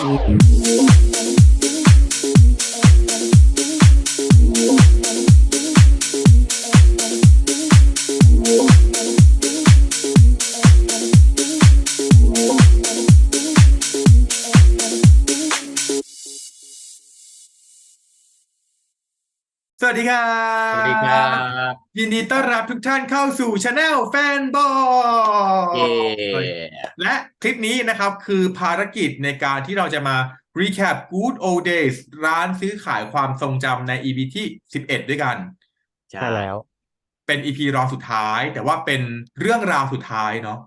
Thank you. ยินดีต้อนรับทุกท่านเข้าสู่ช anel แฟนบอเย่และคลิปนี้นะครับคือภารกิจในการที่เราจะมา recap good old days ร้านซื้อขายความทรงจำใน EP ที่ 11 ด้วยกัน ใช่ใช่แล้ว เป็น EP รองสุดท้าย แต่ว่าเป็นเรื่องราวสุดท้ายเนาะ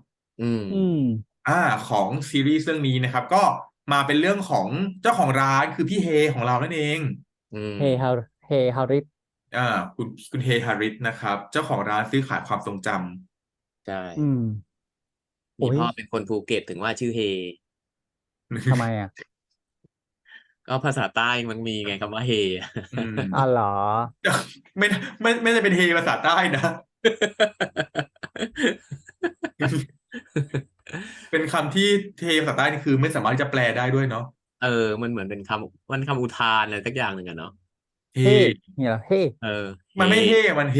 อืมอืมอ่า ของซีรีส์เรื่องนี้นะครับ ก็มาเป็นเรื่องของเจ้าของร้านคือพี่เฮของเรานั่นเองอืมเฮฮาเฮฮาริส อ่าคุณคุณเฮฮาริสนะครับ เจ้าของร้านซื้อขายความทรงจำใช่อืม โอ้มีย พ่อเป็นคนภูเก็ตถึงว่าชื่อเฮทำไมอะ ก็ภาษาใต้มันมีไงคำว่าเฮอะอืมอ๋อเหรอ ไม่ไม่ไม่ได้เป็นเฮภาษาใต้นะ เป็นคำที่เทภาษาใต้นี่คือไม่สามารถจะแปลได้ด้วยเนาะ เออ มันเหมือนเป็นคำมันคำอุทานอะไรสักอย่างหนึ่งอะเนาะ เฮเฮ้เนี่ยเหรอเฮ้เออมันไม่เฮเฮมันเฮ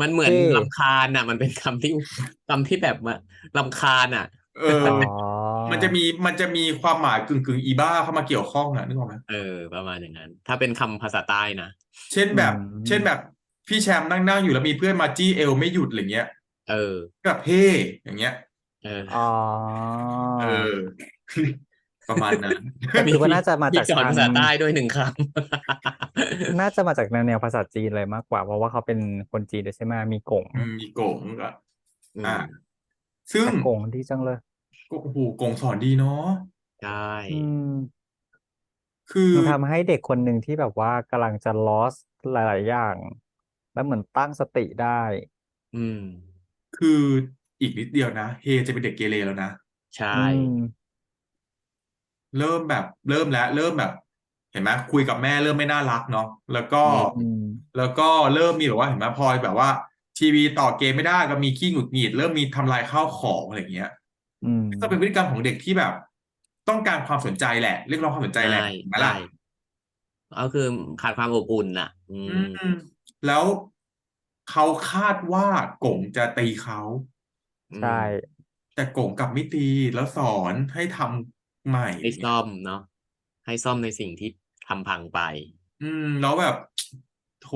มันเหมือนเฮรำคาญอะ มันเป็นคำที่คำที่แบบว่ารำคาญอะ เอออ๋อมันจะมีมันจะมีความหมายกึ่งกึ่งอีบ้าเข้ามาเกี่ยวข้องอะนึกออกไหมเออ ประมาณอย่างนั้น ถ้าเป็นคำภาษาใต้นะ เช่นแบบอืมเช่นแบบ พี่แชมป์นั่งนั่งอยู่แล้วมีเพื่อนมาจี้เอวไม่หยุดอะไรเงี้ย เออแบบเฮอย่างเงี้ย เออ อ๋อ เออ ประมาณนั้นแต่คิดว่าน่าจะมามีจากสอนทางภาษาใต้ด้วยหนึ่งคน่าจะมาจากแนวแนวภาษาจีนเลยมากกว่า เพราะว่าเขาเป็นคนจีนด้วยใช่ไหมมีกงอืมมีโกงก็ำอืมอ่า ซึ่งแต่กงดีจังเลยก็โอ้โหโกงสอนดีเนาะใช่อืมคือมันทำให้เด็กคนหนึ่งที่แบบว่ากำลังจะ lost หลาย ๆ อย่าง แล้วเหมือนตั้งสติได้ อืม คืออีกนิดเดียวนะ เฮจะเป็นเด็กเกเรแล้วนะ ใช่อืม เริ่มแบบเริ่มแล้ว เริ่มแบบ เห็นไหมคุยกับแม่เริ่มไม่น่ารักเนาะแล้วก็อืมแล้วก็เริ่มมีแบบว่าเห็นไหมพลอยแบบว่า ทีวีต่อเกมไม่ได้ก็มีขี้หงุดหงิดเริ่มมีทำลายข้าวของอะไรอย่างเงี้ยอืมก็เป็นพฤติกรรมของเด็กที่แบบ ต้องการความสนใจแหละ เรียกร้องความสนใจแหละใช่เห็นไหมล่ะใช่ก็คือขาดความอบอุ่นน่ะ อือืมมแล้วเขาคาดว่ากงจะตีเขาใช่แต่กงกลับไม่ตีแล้วสอนให้ทำ ใหม่ ให้ซ่อมเนาะให้ซ่อมในสิ่งที่ทำพังไป อืม แล้วแบบโถ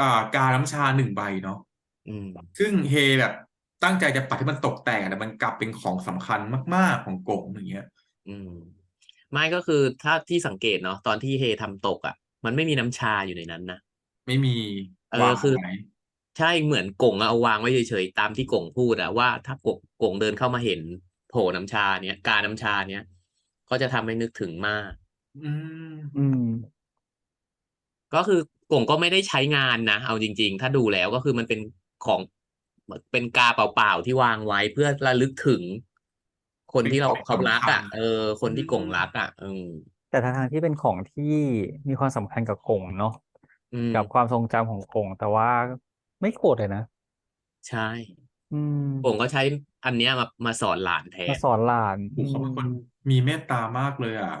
อ่ากาน้ำชาหนึ่งใบเนาะอืม ซึ่งเฮแบบ ตั้งใจจะปัดให้มันตกแตกแต่มันกลับเป็นของสำคัญมาก ๆของกงอย่างเงี้ย อืม ไม่ก็คือถ้าที่สังเกตเนาะตอนที่เฮทำตกอะ มันไม่มีน้ำชาอยู่ในนั้นนะไม่มีเออวางคือ ไว้ใช่เหมือนกงอะเอาวางไว้เฉยๆตามที่กงพูดอะว่าถ้ากงกงเดินเข้ามาเห็น โผล่น้ำชาเนี้ยกาน้ำชาเนี้ยก็จะทำให้นึกถึงมาก อืมอืมก็คือกงก็ไม่ได้ใช้งานนะเอาจริง ๆ ถ้าดูแล้วก็คือมันเป็นของเป็นกาเปล่าๆที่วางไว้เพื่อระลึกถึง คนที่เราเป็นของเขารักอะสำคัญเออ คนที่อืมกงรักอะอืมแต่ทางๆที่เป็นของที่มีความสำคัญกับกงเนาะอืมกับความทรงจำของกงแต่ว่าไม่โกรธเลยนะ ใช่ อืมกงก็ใช้อันเนี้ยมามาสอนหลานแทมานสอนหลานโอ้โหเขาเป็นคนมีเมตตามากเลยอะ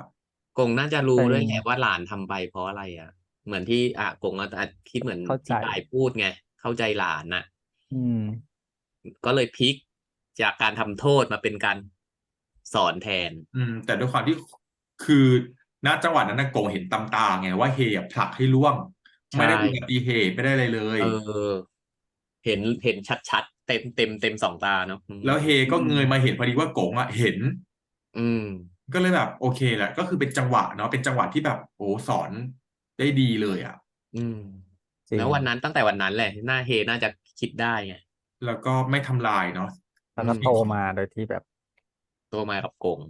กงน่าจะรู้เป็นด้วยไงว่าหลานทำไปเพราะอะไรอะ เหมือนที่อะกงอาจคิดเหมือนเข้าใจที่ตายพูดไง เข้าใจหลานน่ะ อืม ก็เลยพลิกจากการทำโทษมาเป็นการสอนแทน อืม แต่ด้วยความที่คือณจังหวะนั้นนะกงเห็นตำตาไงว่าเฮอะผลักให้ล่วงใช่ไม่ได้อุบัติเหตุไม่ได้อะไรเลย เออ เห็นเห็นชัดๆเต็มเต็มเต็มสองตาเนาะอืมแล้วเฮก็เงยมาเห็นพอดีว่ากงอะเห็น อืม ก็เลยแบบโอเคแหละ ก็คือเป็นจังหวะเนาะเป็นจังหวะที่แบบโอ้สอนได้ดีเลยอะ อืมจริงแล้ววันนั้นตั้งแต่วันนั้นแหละหน้าเฮน่าจะคิดได้ไงแล้วก็ไม่ทำลายเนาะแล้วก็อืมโตมาโดยที่แบบ โตมากับกง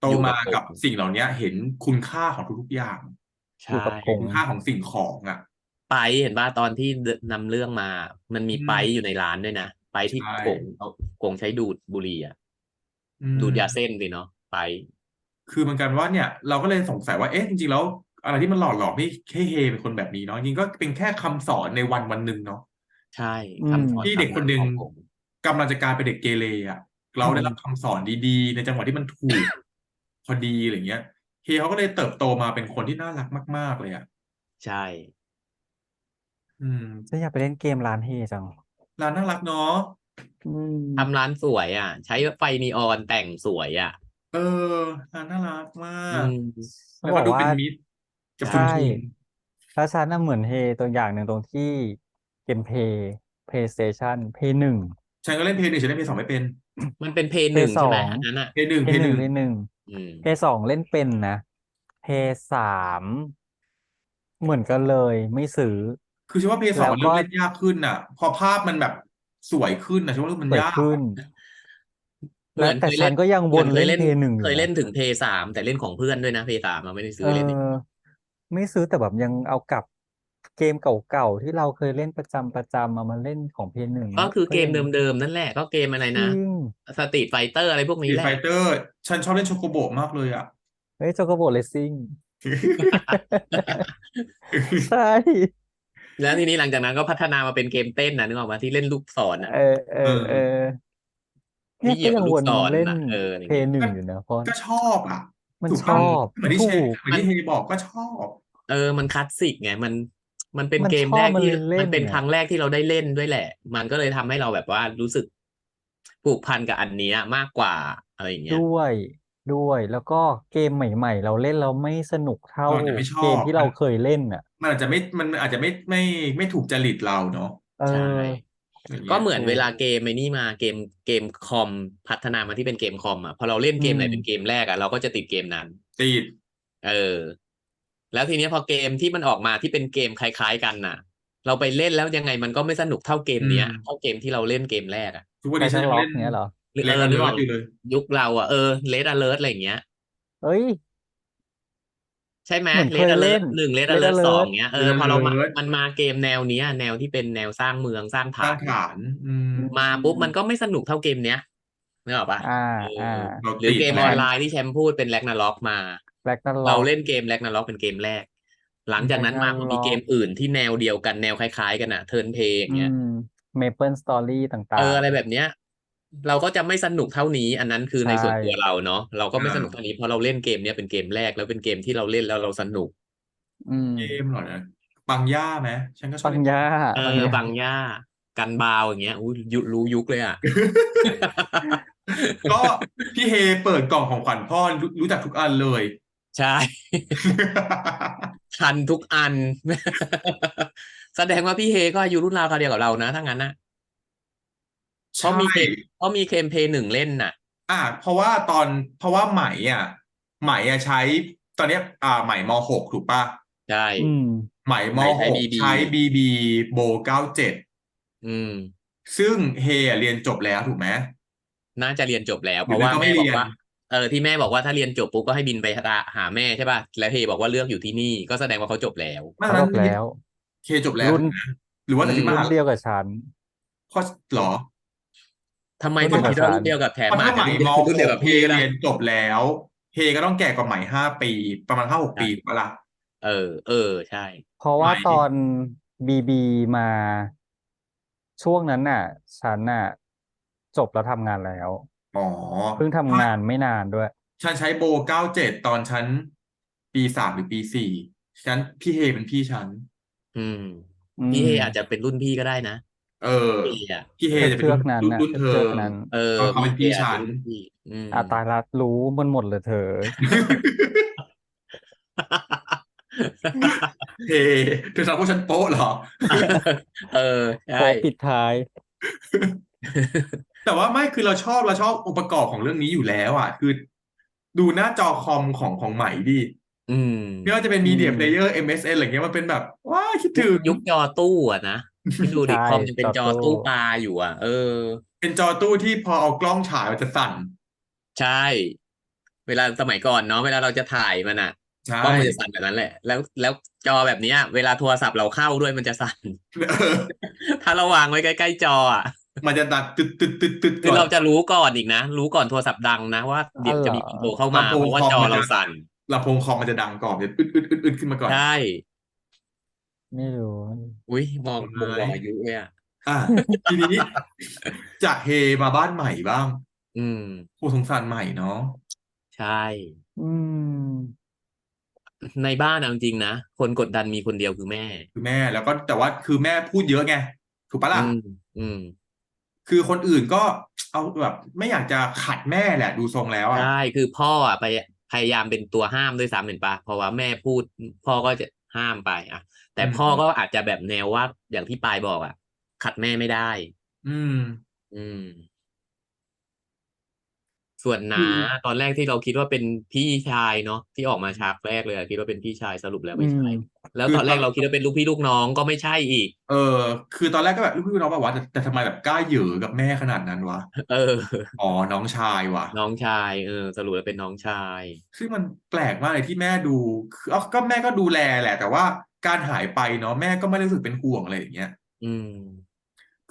โตมาอยู่กักับบสิ่งเหล่านี้เห็นคุณค่าของทุกๆอย่างอยู่ใช่กับกงคุณค่าของสิ่งของอะ ไปเห็นป่ะตอนที่นำเรื่องมา มันมีอืมไปอยู่ในร้านด้วยนะไปที่ใช่กงเอากงใช้ดูดบุหรี่อะอืมดูดยาเส้นเลยเนาะไป คือเหมือนกันว่าเนี่ย เราก็เลยสงสัยว่าเอ๊ะจริงๆแล้ว อะไรที่มันหล่อหลอมให้ให้เฮเป็นคนแบบนี้เนาะจริงๆก็เป็นแค่คำสอนในวันวันหนึ่งเนาะใช่อืมคำสอนที่เด็กคนหนึ่งของกงกำลังจะกลายเป็นเด็กเกเรอะ เราได้รับคำสอนดีๆ ในจังหวะที่มันถูก พอดีอะไรเงี้ยเฮเขาก็เลยเติบโตมาเป็นคนที่น่ารักมาก ๆเลยอะใช่ อืม ฉันอยากไปเล่นเกมร้านเฮจัง ร้านน่ารักเนาะ อืมทำร้านสวยอะ ใช้ไฟนีออนแต่งสวยอะ เออ ร้านน่ารักมาอืกมต้อแล้วงบก็อกดูเป็ว่านมิตรกับชุใช่มชน แล้วฉันน่ะเหมือนเฮตัวอย่างหนึ่งตรงที่เกมเพย์เพย์สเตชันเพย์หนึ่ง ฉันก็เล่นเพย์หนึ่งฉันเล่นเพย์สองไม่เป็นมันเป็นเพย์หนึ่งเพย์สใช่ไหมองอันนั้นอะ เพย์หนึ่งเพเพย์ย์หหนึ่นึ่งงเพย์หนึ่ง อืมเพย์สองเล่นเป็นนะเพย์สามเหมือนกันเลยไม่ซื้อ คือฉันว่าเพย์สองมันแล้วก็เริ่มเล่นยากขึ้นอะ พอภาพมันแบบสวยขึ้นอะฉันว่ามันสวยยากขึ้นเหมืและอนแต่เคยฉัเล่นนก็ยังเหวมือนนเคเล่ยนเล่นเพย์หนึ่งอยู่เคยนะเล่นถึงเพย์สามแต่เล่นของเพื่อนด้วยนะเพย์สามมันไม่ได้ซื้เออเล่นเองอไม่ซื้อแต่แบบยังเอากลับเกมเก่าๆที่เราเคยเล่นประจำประจำมามาเล่นของเพย์หนึ่งก็คือเกมยังเดิมๆนั่นแหละก็เกมอะไรจนะริงสตรีทไฟเตอร์อะไรพวกสนี้ตรีทแหละไฟเตอร์ฉันชอบเล่นโชโกโบมากเลยอะเฮ้ยโจโกโบเลซิ่งใช่ แล้วทีนี้หลังจากนั้นก็พัฒนามาเป็นเกมเต้นนะนึกออกมาที่เล่นลูกศรอะ เออเออเออที่เนี่ยเหยีก็ยบยังลูวกนศมารเล่นน่ะเอออย่างเพเงี้ยย์หนึ่งอยู่นะเพราะก็ชอบอะ มันถูกชต้องอบเหมือนที่เชถูกเหมือนที่เฮบอกก็ชอบ เออ มันคลาสสิกไงมันมันเป็นมันเกมชอบแรกมันที่เลยเล่นมันเป็นน่ะครั้งแรกที่เราได้เล่นด้วยแหละ มันก็เลยทำให้เราแบบว่ารู้สึกผูกพันกับอันเนี้ยมากกว่าอะไรอย่างเงี้ยด้วยด้วยแล้วก็เกมใหม่ ๆ เราเล่นเราไม่สนุกเท่าเราอาจจะไม่ชอบเกมที่เราเคยเล่นอะ มันอาจจะไม่มันอาจจะไม่ไม่ไม่ถูกจริตเราเนาะเอใช่ออย่างเงี้ยก็เหมือนถูกเวลาเกมไอ้นี่มาเกมเกมคอมพัฒนามาที่เป็นเกมคอมอะพอเราเล่นเกมไหนอืมเป็นเกมแรกอะเราก็จะติดเกมนั้น ติด เออ แล้วทีเนี้ยพอเกมที่มันออกมาที่เป็นเกมคล้าย ๆ กันน่ะ เราไปเล่นแล้วยังไงมันก็ไม่สนุกเท่าเกมเนี้ยเท่าเกมที่เราเล่นเกมแรกอะทุกวันไทนี้ฉัทันนยังล็อกเล่นเนี้ยเหรอหรือเล่เอนออันนึกเลิออกอยู่เลย ยุคเราอะเออเลดอเลิร์อะไรอย่างเงี้ยเอ้ย ใช่ไหมเหมือนเลเคดยอเลิเล่ร์นหนึ่งเลด Red อเลิร์ Alert สองเงี้ยเออ Red พอเรามา Alert มันมาเกมแนวเนี้ย แนวที่เป็นแนวสร้างเมืองสร้างสร้าฐางน ฐาน อืมมาปุ๊บมันก็ไม่สนุกเท่าเกมเนี้ยนึกออกปะอ่าเออ่าอเราหรือติดเกมไหมออนไลน์ที่แชมป์พูดเป็นแร็กนาล็อกมา แบล็กนั่นล็เราอกเล่นเกมแร็กนาล็อกเป็นเกมแรก หลังจากนั้นมาพอมี Ragnarok เกมอื่นที่แนวเดียวกันแนวคล้ายๆ กันอะเทิร์นเพย์อย่างอืเงี้ยมเมเปิลสตอรี่ต่างเอออะไรแบบเนี้ย เราก็จะไม่สนุกเท่านี้ อันนั้นคือในส่วนใช่ตัวเราเนาะเราก็ไม่อ่าสนุกเท่านี้เพราะเราเล่นเกมเนี้ยเป็นเกมแรกแล้วเป็นเกมที่เราเล่นแล้วเราสนุกๆอืมเกมเหรอนะปังย่าไหมฉันก็ชอบปังเล่นย่าเอปังอย่าบางย่ากันบาวอย่างเงี้ยอุ้ยยุรู้ยุคเลยอะก็พี่เฮเปิดกล่องของขวัญพ่อรู้รู้จักทุกอันเลย ใช่ทันทุกอัน แสดงว่าพี่เฮก็อายุรุ่นราวคราวเดียวกับเรานะถ้างั้นนะ เพราะมีเกใช่มเพราะมีเคมเพย์หนึ่งเล่นน่ะ อ่า เพราะว่าตอนเพราะว่าไหมอะไหมอะใช้ตอนเนี้ยอ่าไหมมหกถูกป่ะใช่อืมไหมมไหมใช้หก BB ใช้บีบีโบเก้าเจ็ดอืม ซึ่งเฮอะเรียนจบแล้วถูกไหมน่าจะเรียนจบแล้วหเพรือราะไม่ว่าก็ไม่แม่บอกเรียนว่าเออที่แม่บอกว่าถ้าเรียนจบปุ๊บก็ให้บินไปหาแม่ใช่ป่ะแล้วเฮบอกว่าเลือกอยู่ที่นี่ก็แสดงว่าเขาจบแล้วไม่เขานั้จนบแล้วเคจบแล้วรุ่นนะหรือว่าแต่ที่มรุ่หานเดียวกับฉันข้อเหรอ ทำไมรุ่ถึนงเดียวกับฉันคิดว่ารุ่นเดียวกับแถมเพราะอาถ้าจไหมจะมรุ่นเดียวหกับกเฮพี่ก็ได้เรียนจบแล้วเฮก็ต้องแก่กว่าไหมห้าปี ประมาณห้าหกปีถูกปะล่ะเออ เออใช่ เพราะว่าไหมตอนบีบีมาช่วงนั้นน่ะฉันน่ะ จบแล้วทำงานแล้วอ๋อเพิ่งทำงานไม่นานด้วย ฉันใช้โบเก้าเจ็ดตอนฉันปีสามหรือปีสี่ฉันพี่เฮเป็นพี่ฉันอืมอืมพี่เฮอาจจะเป็นรุ่นพี่ก็ได้นะ เออพี่อะพี่เฮจะเป็นเทืรุ่อนกนั้นรุ่นน่ะรุ่นเธเทืออกนั้นเออเพราะเขาเป็นพี่เฮอาจฉันจะรุ่นพี่อืมอาตายละรู้มันหมดเลยเธอเฮเธอทำพวกฉันโป๊ะเหรอ เออใช่โปะปิดท้าย แต่ว่าไม่คือเราชอบเราชอบองค์ประกอบของเรื่องนี้อยู่แล้วอะ คือ ดูหน้าจอคอมของของใหม่ดิอืมไม่ว่าจะเป็นมีเดียอืมเพลเยอร์ MSN อะไรเงี้ยมันเป็นแบบว้าคิดถึงยุคจอตู้อะนะ ที่ดูดิใช่คอมยังเป็นจจออตู้ตู้ปลาอยู่อะ เออ เป็นจอตู้ที่พอเอากล้องฉายมันจะสั่น ใช่ เวลาสมัยก่อนเนาะเวลาเราจะถ่ายมันอะใช่กล้องมันจะสั่นแบบนั้นแหละ แล้วแล้วจอแบบเนี้ยเวลาโทรศัพท์เราเข้าด้วยมันจะสั่นเออถ้าเราวางไว้ใกล้ๆจออะมันจะดัดตึ๊ดตึ๊ดตึ๊ดตึ๊ดคือก่อนเราจะรู้ก่อนอีกนะ รู้ก่อนโทรศัพท์ดังนะว่าเดี๋ยวจะมีคนโทรเข้ามาลำโพงเพราะว่าคอมจอมันเราจะสั่นลำโพงคอมมันจะดังก่อนเดี๋ยวอึดอึดอึดอึดขึ้นมาก่อนใช่ ไม่รู้ อุ้ยมองไม่บ่งบอกอายุเลยอะ อะ ทีนี้ จากเฮมาบ้านใหม่บ้างออืม โอ้สงสารใหม่เนาะใช่ อืม ในบ้านเอาจริงๆนะ คนกดดันมีคนเดียวคือแม่ คือแม่แล้วก็แต่ว่าคือแม่พูดเยอะไงถูกปะล่ะอืม อืม คือคนอื่นก็เอาแบบไม่อยากจะขัดแม่แหละ ดูทรงแล้วอะ ใช่ คือพ่ออะไปพยายามเป็นตัวห้ามด้วยซ้ำเห็นปะเพราะว่าแม่พูด พ่อก็จะห้ามไปอะ แต่อืมพ่อก็อาจจะแบบแนวว่าอย่างที่ปายบอกอะ ขัดแม่ไม่ได้ อืม อืม ส่วนคืน้าอตอนแรกที่เราคิดว่าเป็นพี่ชายเนาะที่ออกมาฉากแรกเลยอะคิดว่าเป็นพี่ชายสรุปแล้วอืไม่มใช่แล้วคือตอนแรตอกนเราคิดว่าเป็นลูกพี่ลูกน้องก็ไม่ใช่อีก เออ คือตอนแรกก็แบบลูกพี่ลูกน้องแบบว่าแต่แต่ทำไมแบบกล้าเหยื่อกับแม่ขนาดนั้นวะ เออ อ๋อ น้องชายว่ะ น้องชาย เออ สรุปแล้วเป็นน้องชาย ซึ่งมันแปลกมากเลยที่แม่ดูคือเอาก็แม่ก็ดูแลแหละ แต่ว่า การหายไปเนาะแม่ก็ไม่ได้รู้สึกเป็นห่วงอะไรอย่างเงี้ย อืม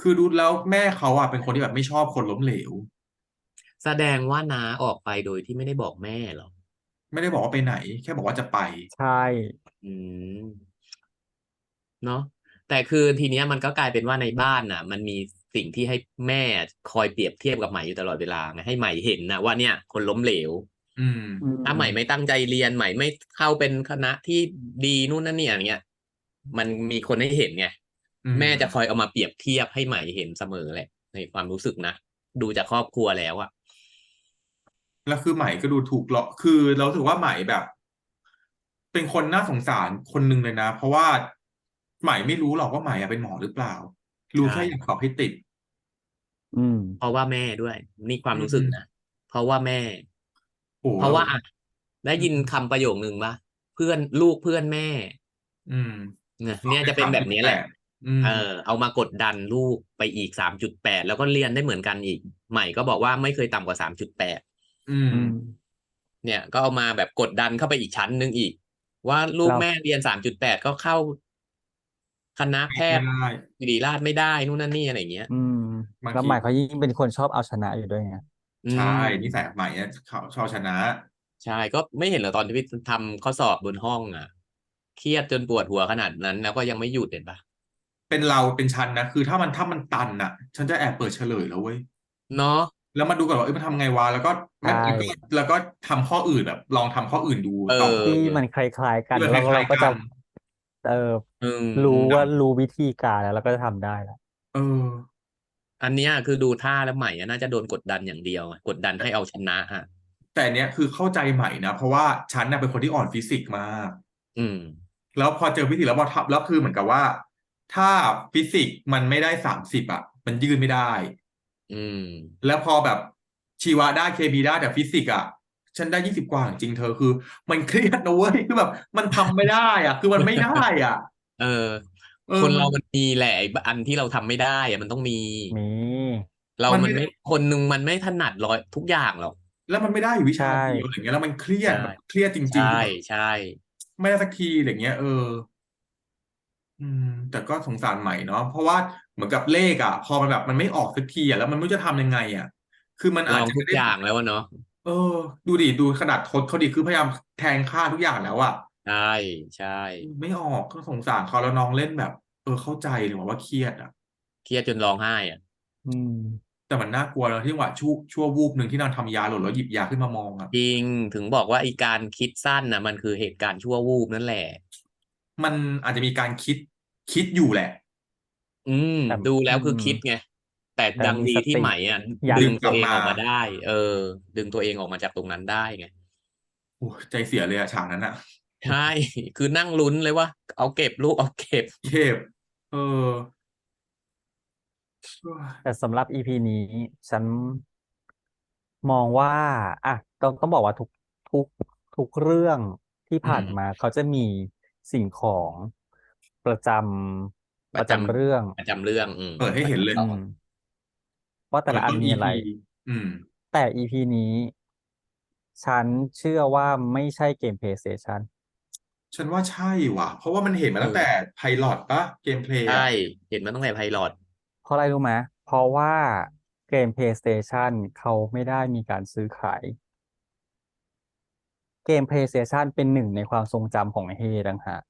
คือดูแล้วแม่เขาอะเป็นคนที่แบบไม่ชอบคนล้มเหลว แสดงว่าน้าออกไปโดยที่ไม่ได้บอกแม่เหรอ ไม่ได้บอกว่าไปไหน แค่บอกว่าจะไป ใช่ อืม เนาะแต่คือทีเนี้ยมันก็กลายเป็นว่าในบ้านน่ะ มันมีสิ่งที่ให้แม่คอยเปรียบเทียบกับใหม่อยู่ตลอดเวลาไงให้ใหม่เห็นนะว่าเนี่ย คนล้มเหลว อืมอืม ถ้าใหม่ไม่ตั้งใจเรียนใหม่ไม่เข้าเป็นคณะที่ดีนู่นนั่นเนี่ยอย่างเงี้ยมันมีคนให้เห็นไงอืมแม่จะคอยเอามาเปรียบเทียบให้ใหม่เห็นเสมอแหละในความรู้สึกนะดูจากครอบครัวแล้วอะแล้วคือใหม่ก็ดูถูกหลอกคือเรารู้สึกว่าใหม่แบบ เป็นคนน่าสงสารคนหนึ่งเลยนะ เพราะว่าใหม่ไม่รู้หรอกว่าใหม่อะเป็นหมอหรือเปล่า รู้แค่อยากสอบให้ติด อืม เพราะว่าแม่ด้วย นี่ความอืมรู้สึกนะเพราะว่าแม่ โอ้โหเพราะว่าอะได้ยินคำประโยคนึงปะเพื่อนลูกเพื่อนแม่ อืมเนี่ยเนี่ยจะเป็นแบบนี้แหละ อืมเออ เอามากดดันลูกไปอีกสามจุดแปดแล้วก็เรียนได้เหมือนกันอีก ใหม่ก็บอกว่าไม่เคยต่ำกว่าสามจุดแปดอืมอืมเนี่ย ก็เอามาแบบกดดันเข้าไปอีกชั้นหนึ่งอีก ว่าลูกแล้วแม่เรียนสามจุดแปดก็เข้า คณะแพทย์ไม่ได้ ศิริราชไม่ได้นู่นนั่นนี่อะไรอย่างเงี้ย อืม บางแล้วทีใหม่เขายิ่งเป็นคนชอบเอาชนะอยู่ด้วยไงอื ใช่มนิสัยใหม่เนี่ยเขาชอบชนะ ใช่ก็ไม่เห็นเหรอตอนที่ทำข้อสอบบนห้องอะ เครียดจนปวดหัวขนาดนั้น แล้วก็ยังไม่หยุดเห็นปะเป็นเราเป็นฉันนะ คือถ้ามันถ้ามันตันอะ ฉันจะแอบเปิดเฉลยแล้วเว้ยเนาะแล้วมาดูก่อนว่าเอ้ยมันทำไงวะแล้วก็ไม่ใช่แล้วก็แล้วก็ทำข้ออื่นแบบ ลองทำข้ออื่นดูเออต่อที่มันคล้ายๆกันที่มันแล้วคล้าเรายก็ๆกัจะนเอออืมรู้อืมว่ารู้วิธีการแล้วเราก็จะทำได้แล้วเออ อันเนี้ยคือดูท่าแล้วใหม่อะน่าจะโดนกดดันอย่างเดียวอะกดดันให้เอาชนะอะแต่อันเนี้ยคือเข้าใจใหม่นะ เพราะว่าฉันน่ะเป็นคนที่อ่อนฟิสิกส์มากอืม แล้วพอเจอฟิสิกส์แล้วพอทับแล้วคือเหมือนกับว่า ถ้าฟิสิกส์มันไม่ได้สามสิบอะ มันยืนไม่ได้ อืม แล้วพอแบบชีวะได้เคมีได้แต่ฟิสิกส์อะฉันได้ยี่สิบกว่าจริงๆเธอคือ มันเครียดนะเว้ยคือแบบ มันทำไม่ได้ อะ คือมันไม่ได้อะ เออเออ คนเรามันมันมีแหละไอ้อันที่เราทำไม่ได้อะมันต้องมีมี เรามันมันไม่ไม่คนหนึ่งมันไม่ถนัดร้อยทุกอย่างหรอกแล้วมันไม่ได้อยู่วิชาใช่เดียวอะไรเงี้ยแล้วมันเครียดใช่แบบเครียดจริงๆใช่คือแบบใช่ไม่ได้สักทีอะไรเงี้ยเออ อืม แต่ก็สงสารใหม่เนาะเพราะว่าเหมือนกับเลขอะ พอมันแบบมันไม่ออกสักทีอะแล้วมันไม่รู้จะทำยังไง อะ คือมันลอาจองจะทุไม่กได้อย่างแล้วอะเนาะเออ ดูดิดูขนาดทดเขาดิคือพยายามแทงค่าทุกอย่างแล้วอะ ใช่ ใช่ ไม่ออกก็สงสารเขาแล้วน้องเล่นแบบ เออเข้าใจเลยว่าเครียดอะ เครียดจนร้องไห้อะ อืม แต่มันน่ากลัวแล้วที่ว่าชั่วชั่ววูบหนึ่งที่นางทำยาหล่นแล้วหยิบยาขึ้นมามองอะ จริงถึงบอกว่าไอีการคิดสั้นนะมันคือเหตุการณ์ชั่ววูบนั่นแหละ มันอาจจะมีการคิดคิดอยู่แหละ อืม แต่ดูแล้วคืออมคิดไง แต่แต่ดังมีดีสที่ติไหมอะอยากดึงตัวดึเองงกลับมาออกมาได้ เออ ดึงตัวเองออกมาจากตรงนั้นได้ไง โอ้ใจเสียเลยอะฉากนั้นอะ ใช่ คือนั่งลุ้นเลยว่า เอาเก็บลูกเอาเก็บ เก็บ เออ แต่สำหรับ EP นี้ ฉันมองว่า อะต้องต้องบอกว่าทุกทุกทุกเรื่องที่ผ่านอืมมาเขาจะมีสิ่งของประจำประจำเรื่อง ประจำเรื่อง อืมเปิดให้เห็นเลยอืมว่าแต่ละอันเปิดต้มีอะไร EP อืม แต่ EP นี้ ฉันเชื่อว่าไม่ใช่เกม PlayStation ฉันว่าใช่ว่ะ เพราะว่ามันเห็นมาตั้งแต่ไพลอตปะเกมเพลย์ใช่เห็นมาตั้งแต่ไพลอตเพราะอะไรรู้ไหมเพราะว่าเกม PlayStation เขาไม่ได้มีการซื้อขาย เกม PlayStation เป็นหนึ่งในความทรงจำของเฮต่างหาก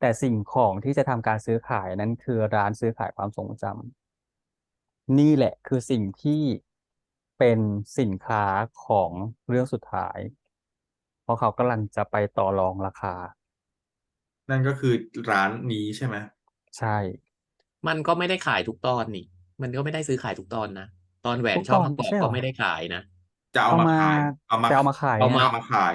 แต่สิ่งของที่จะทำการซื้อขายนั้นคือร้านซื้อขายความทรงจำนี่แหละคือสิ่งที่ไปเป็นสินค้าของเรื่องสุดท้าย เพราะเขากำลังจะไปต่อรองราคา นั่นก็คือร้านนี้ใช่ไหมใช่ มันก็ไม่ได้ขายทุกตอนนี่ มันก็ไม่ได้ซื้อขายทุกตอนนะ ตอนแหวนทุกช่อตอนประกอบใช่เหรก็อ ไม่ได้ขายนะ จะเอาเอามามาขายเอามาจะเอามาขายเอาไงมาเอามาขาย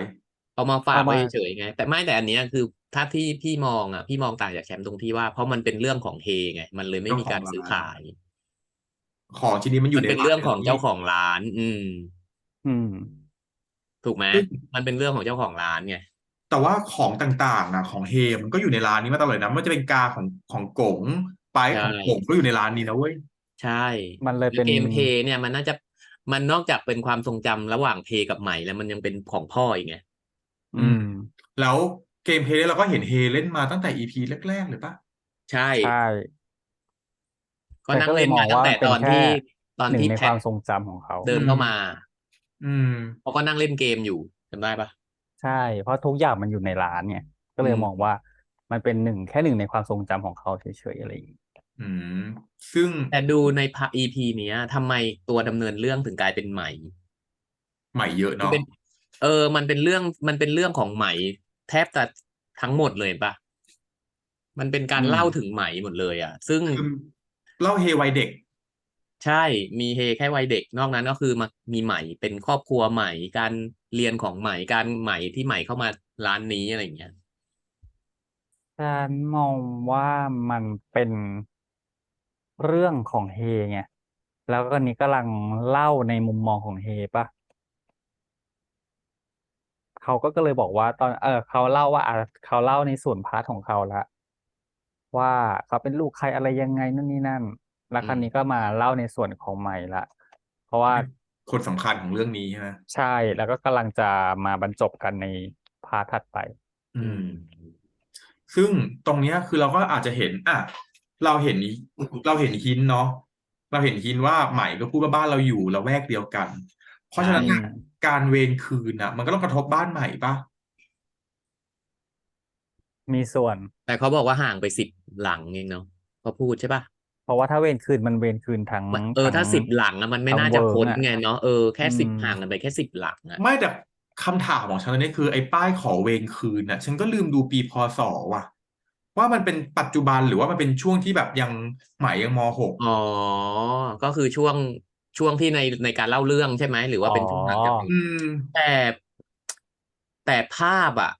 เอามาฝากเอามา ไว้เฉยๆไง แต่ไม่แต่อันเนี้ยคือถ้าที่พี่มองอะพี่มองต่างจากแชมป์ตรงที่ว่าเพราะมันเป็นเรื่องของเฮไง มันเลยไม่มีการซื้อขาย ของชิ้นนี้มันอยู่มันในเป็นเรื่องของเจ้าของร้าน อืม อืม ถูกไหมซึ่ง มันเป็นเรื่องของเจ้าของร้านไง แต่ว่าของต่างๆอะของเฮมันก็อยู่ในร้านนี้มาตลอดนะไม่ว่าจะเป็นกาของของกงไปของใช่กงก็อยู่ในร้านนี้นะเว้ยใช่ มันเลยแล้เป็วนเกมเพลย์เนี่ยมันน่าจะมันนอกจากเป็นความทรงจำระหว่างเพลย์กับใหม่แล้วมันยังเป็นของพ่ออีกไงอืม แล้วเกมเพลย์เราก็เห็นเฮเล่นมาตั้งแต่ EP แรกๆเลยปะใช่ใช่ก็แต่นั่งก็เลยเล่นมอมางตั้งว่าแต่เป็นตอนแค่ที่ตอนหนึ่งที่ในคแท็วาบมทรงจำของเขา เดินเข้ามา อืมเขาก็นั่งเล่นเกมอยู่จำได้ปะ ใช่ เพราะทุกอย่างมันอยู่ในร้านเนี่ย ก็เลยอืมมองว่ามันเป็นหนึ่งแค่หนึ่งในความทรงจำของเขาเฉยๆอะไรอย่างงี้อืม ซึ่งแต่ดูในพา EP เนี้ยทำไมตัวดำเนินเรื่องถึงกลายเป็นใหม่ใหม่เยอะมันเนาะเป็น เออ มันเป็นเรื่องมันเป็นเรื่องของใหม่แทบจะทั้งหมดเลยปะมันเป็นการเล่าถึงใหม่หมดเลยอะ ซึ่ง คือเล่าเฮวัยเด็ก ใช่ มีเฮแค่วัยเด็ก นอกนั้นก็คือมามีใหม่ เป็นครอบครัวใหม่ การ เรียนของใหม่การใหม่ที่ใหม่เข้ามาร้านนี้อะไรอย่างเงี้ยฉันมองว่ามันเป็นเรื่องของเฮไงแล้วก็นี้กำลังเล่าในมุมมองของเฮปะเขาก็ก็เลยบอกว่าตอน เออเขาเล่าว่าอะเขาเล่าในส่วนพาร์ทของเขาละว่าเขาเป็นลูกใครอะไรยังไงนั่นนี่นั่น แล้วครั้นี้ก็มาเล่าในส่วนของใหม่ละ เพราะว่า คนสำคัญของเรื่องนี้ใช่ไหมใช่แล้วก็กำลังจะมาบรรจบกันในพาร์ทถัดไป อือืมมซึ่งตรงเนี้ยคือเราก็อาจจะเห็น อะ เราเห็นเราเห็นหินเนาะเราเห็นหินว่าใหม่ก็พูดว่าบ้านเราอยู่ละแวกเดียวกัน เพราะฉะนั้นใช่น่ะการเวรคืนน่ะ มันก็ต้องกระทบบ้านใหม่ปะมีส่วน แต่เขาบอกว่าห่างไปสิบหลังเองเนาะเขาพูดใช่ปะ เพราะว่าถ้าเวรคืนมันเวรคืนทั้งมันเออถ้าทั้งสิบหลังอะมันไม่ทั้งน่าจะเวิร์กพ้นอะไงเนาะเออแค่สิบอืมห่างกันไปแค่สิบหลังอะไม่แต่คำถามของฉันตอนนี้คือไอ้ป้ายขอเวรคืนน่ะฉันก็ลืมดูปีพศว่ะ ว่ามันเป็นปัจจุบันหรือว่ามันเป็นช่วงที่แบบยังใหม่ยังมหกอ๋อก็คือช่วงช่วงที่ในในการเล่าเรื่องใช่ไหมหรือว่าเป็นช่วงหลังจากนี้อืมแต่แต่ภาพอะ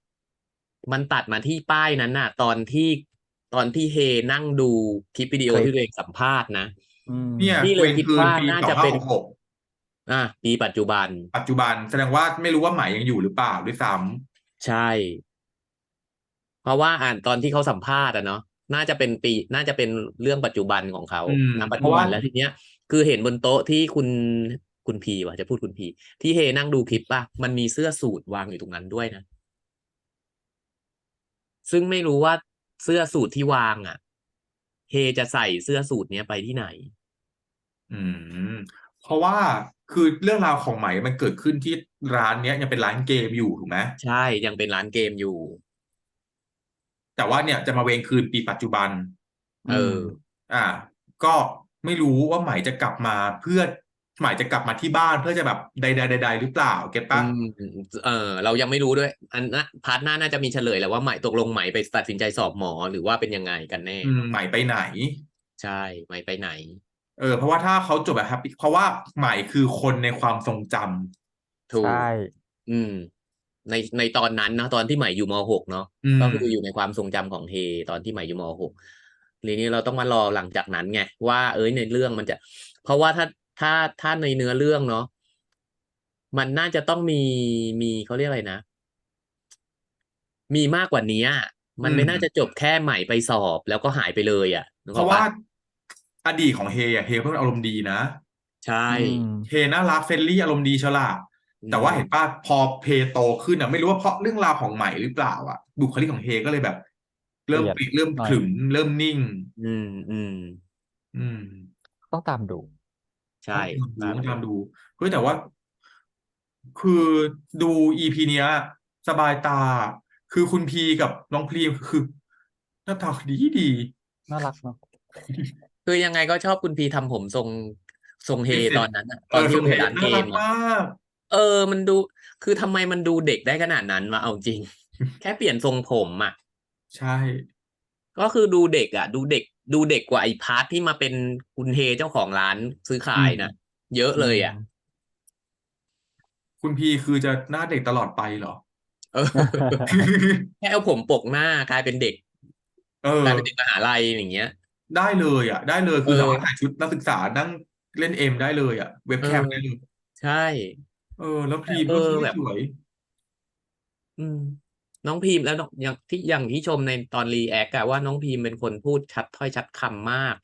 มันตัดมาที่ป้ายนั้นน่ะ ตอนที่ ตอนที่เฮนั่งดูคลิปวิดีโอคลิปที่ตัวเองสัมภาษณ์นะอืมเนี่ยนี่เลยเวรคิดคืนว่าปีน่าสอจะงห้าเป็นหกหกอะปีปัจจุบัน ปัจจุบันแสดงว่าไม่รู้ว่าใหม่ยังอยู่หรือเปล่าด้วยซ้ำใช่ เพราะว่าอ่านตอนที่เขาสัมภาษณ์อะเนาะน่าจะเป็นปีน่าจะเป็นเรื่องปัจจุบันของเขาอืมณปัจเพจุราะบัว่านแล้วทีเนี้ย คือเห็นบนโต๊ะที่คุณคุณพีว่ะจะพูดคุณพีที่เฮนั่งดูคลิปป่ะมันมีเสื้อสูทวางอยู่ตรงนั้นด้วยนะ ซึ่งไม่รู้ว่า เสื้อสูทที่วางอะเฮจะใส่เสื้อสูทเนี้ยไปที่ไหน อืม เพราะว่าคือเรื่องราวของใหม่มันเกิดขึ้นที่ร้านเนี้ยยังเป็นร้านเกมอยู่ถูกไหมใช่ยังเป็นร้านเกมอยู่ แต่ว่าเนี่ยจะมาเวรคืนปีปัจจุบัน เออ อ่า ก็ไม่รู้ว่าใหม่จะกลับมาเพื่อใหม่จะกลับมาที่บ้านเพื่อจะแบบใดๆใดๆหรือเปล่า เก็ตอืปะมเออ เรายังไม่รู้ด้วย อันนะพาร์ทหน้าน่าจะมีเฉลยแหล้วว่าใหม่ตกลงใหม่ไปตัดสินใจสอบหมอหรือว่าเป็นยังไงกันแน่อืมใหม่ไปไหน ใช่ใหม่ไปไหน เออ เพราะว่าถ้าเขาจบแบบแฮปปี้เพราะว่าใหม่คือคนในความทรงจำถูกใช่อืม ในในตอนนั้นนะตอนที่ใหม่อยู่มหกเนาะอืมก็คืออยู่ในความทรงจำของเฮตอนที่ใหม่อยู่มหกทีนี้เราต้องมารอหลังจากนั้นไงว่าเอ้ยในเรื่องมันจะ เพราะว่าถ้า ถ้าถ้าในเนื้อเรื่องเนาะมันน่าจะต้องมีมีเขาเรียกอะไรนะ มีมากกว่านี้อะมันไม่น่าจะจบแค่ใหม่ไปสอบแล้วก็หายไปเลยอะนึกเพออกราะว่าปะอดีตของเฮอะเฮเพิ่งอารมณ์ดีนะใช่อืมเฮน่ารักเฟรนลี่อารมณ์ดีเชยวล่ะแต่ว่าเห็นป่ะพอเพโตขึ้นอะไม่รู้ว่าเพราะเรื่องราวของใหม่หรือเปล่าอะบุคลิกของเฮก็เลยแบบ เริ่มเปลี่ยนเริ่มหน่อยขรึมเริ่มนิ่ง อืมอืมอืมต้องตามดู ใช่ต้องตามดูต้องตามดูเฮ้ยแต่ว่า คือดูอีพีเนี้ย สบายตา คือคุณพีกับน้องพรีมคือหน้าตาดีดีน่ารักเนาะคือยังไงก็ชอบคุณพีทำผมทรงทรงเฮเป็นเสร็จตอนนั้นอะเอตอนอที่ทรงมันเฮเป็นร้านเกน่ารักมอะมากเออ มันดู คือทำไมมันดูเด็กได้ขนาดนั้นวะเอาจริง แค่เปลี่ยนทรงผมอะใช่ ก็คือดูเด็กอะดูเด็ก ดูเด็กกว่าไอ้พาร์ทที่มาเป็นคุณเฮเจ้าของร้านซื้อขายนะเยอะเลยอะ คุณพีคือจะหน้าเด็กตลอดไปเหรอ เออ แค่เอาผมปกหน้ากลายเป็นเด็กเออกลายเป็นเด็กมหาลัยอย่างเงี้ย ได้เลยอะ ได้เลยคือเออสามารถถ่ายชุดนักศึกษานั่งเล่นเอ็มได้เลยอะ เว็บแคมเออได้เลยใช่ เออ แล้วพีมเอก็อคือแบบสวย อืม น้องพีมแล้วน้องอย่างที่อย่างที่ชมในตอนรีแอคอะว่าน้องพีมเป็นคนพูดชัดถ้อยชัดคำมาก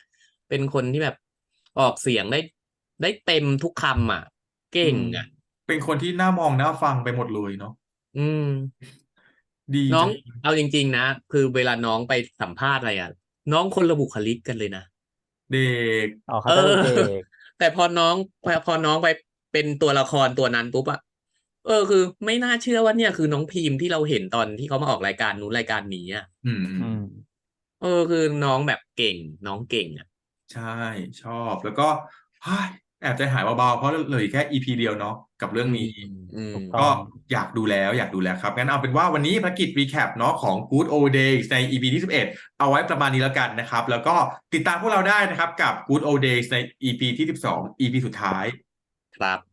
เป็นคนที่แบบออกเสียงได้ได้เต็มทุกคำอะ เก่งอะ เป็นคนที่น่ามองน่าฟังไปหมดเลยเนาะอืม ดีน้องจังเอาจริง ๆ นะคือเวลาน้องไปสัมภาษณ์อะไรอะ น้องคนละบุคลิกกันเลยนะเด็กอ๋อเขาจะเป็นเออเด็กแต่พอน้องพอพอน้องไปเป็นตัวละครตัวนั้นปุ๊บอะ เออคือ ไม่น่าเชื่อว่าเนี่ยคือน้องพีมที่เราเห็นตอนที่เขามาออกรายการนู้นรายการนี้อะอืม อืม เออคือน้องแบบเก่ง น้องเก่งอะใช่ชอบแล้วก็เฮ้ยแอบใจหายเบาๆเพราะเหลืออีกแค่ EP เดียวเนาะกับเรื่องนี้ อืมถูกต้ก็องอยากดูแล้วอยากดูแล้วครับ งั้นเอาเป็นว่าวันนี้ภารกิจรีแคปเนาะของ Good Old Days ใน EP ที่11 เอาไว้ประมาณนี้แล้วกันนะครับ แล้วก็ติดตามพวกเราได้นะครับกับ Good Old Days ใน EP ที่ 12 EP สุดท้าย ครับ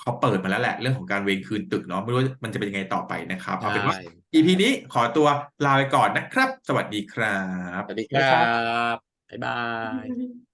เขาเปิดมาแล้วแหละ เรื่องของการเวรคืนตึกเนาะไม่รู้ว่ามันจะเป็นยังไงต่อไปนะครับเอาเป็นว่าใช่ EP นี้ขอตัวลาไปก่อนนะครับ สวัสดีครับ สวัสดีครับ บ๊ายบาย Bye.